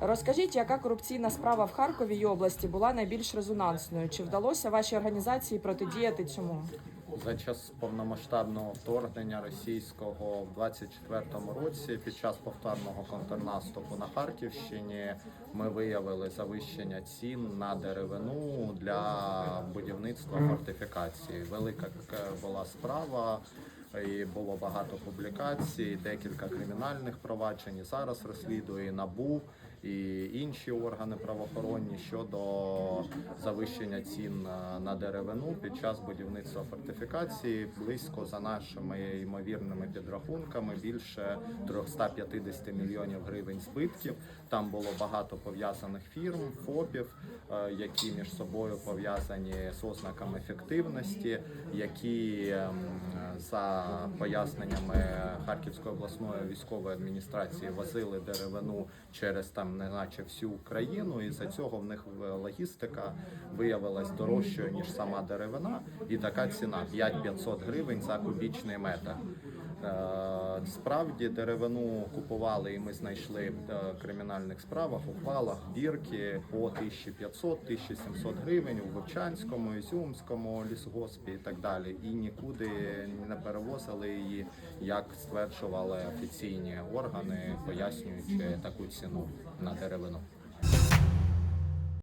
Розкажіть, яка корупційна справа в Харкові і області була найбільш резонансною? Чи вдалося вашій організації протидіяти цьому? За час повномасштабного вторгнення російського в 24-му році під час повторного контрнаступу на Харківщині ми виявили завищення цін на деревину для будівництва фортифікації. Велика була справа. І було багато публікацій, декілька кримінальних проваджень. І Зараз розслідує і НАБУ і інші органи правоохоронні щодо завищення цін на- на деревину під час будівництва фортифікації. Близько за нашими ймовірними підрахунками більше 350 мільйонів гривень збитків. Там було багато пов'язаних фірм, ФОПів, е, які між собою пов'язані з ознаками ефективності, які ем, за поясненнями Харківської обласної військової адміністрації возили деревину через там неначе всю Україну, і за цього в них логістика виявилась дорожчою ніж сама деревина, і така ціна 5-500 гривень за кубічний метр. Е, Справді деревину купували, і ми знайшли е, в кримінальних справах, ухвалах бірки по 1500-1700 гривень у Вовчанському, Ізюмському лісгоспі і так далі. І нікуди не перевозили її, як стверджували офіційні органи, пояснюючи таку ціну на деревину.